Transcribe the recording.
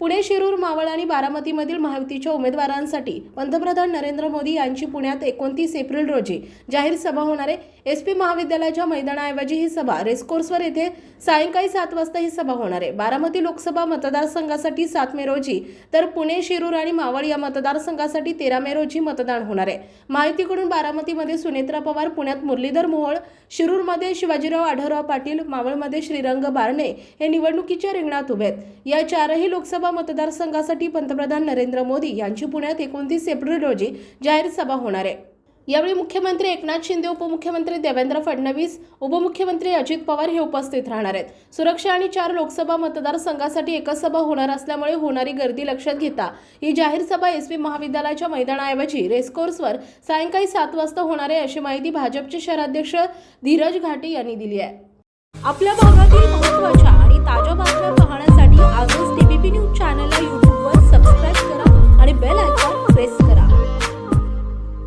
पुणे शिरूर मावळ आणि बारामतीमधील महायुतीच्या उमेदवारांसाठी पंतप्रधान नरेंद्र मोदी यांची पुण्यात एकोणतीस एप्रिल रोजी जाहीर सभा होणार आहे. एस पी महाविद्यालयाच्या मैदानाऐवजी ही सभा रेसकोर्सवर येथे सायंकाळी सात वाजता ही सभा होणार आहे. बारामती लोकसभा मतदारसंघासाठी सात मे रोजी तर पुणे शिरूर आणि मावळ या मतदारसंघासाठी तेरा मे रोजी मतदान होणार आहे. माहितीकडून बारामतीमध्ये सुनेत्रा पवार पुण्यात मुरलीधर मोहोळ शिरूरमध्ये शिवाजीराव आढळराव पाटील मावळमध्ये श्रीरंग बारणे हे निवडणुकीच्या रिंगणात उभे आहेत. या चारही लोकसभा मतदारसंघासाठी पंतप्रधान नरेंद्र मोदी यांची पुण्यात एकोणतीस एप्रिल रोजी जाहीर सभा होणार आहे. यावेळी मुख्यमंत्री एकनाथ शिंदे उपमुख्यमंत्री देवेंद्र फडणवीस उपमुख्यमंत्री अजित पवार हे उपस्थित राहणार आहेत. सुरक्षा आणि चार लोकसभा मतदारसंघासाठी एकच सभा होणार असल्यामुळे होणारी गर्दी लक्षात घेता ही जाहीर सभा एस पी महाविद्यालयाच्या मैदानाऐवजी रेसकोर्सवर सायंकाळी सात वाजता होणार आहे अशी माहिती भाजपचे शहराध्यक्ष धीरज घाटे यांनी दिली आहे. आपल्या भागातील महत्त्वाच्या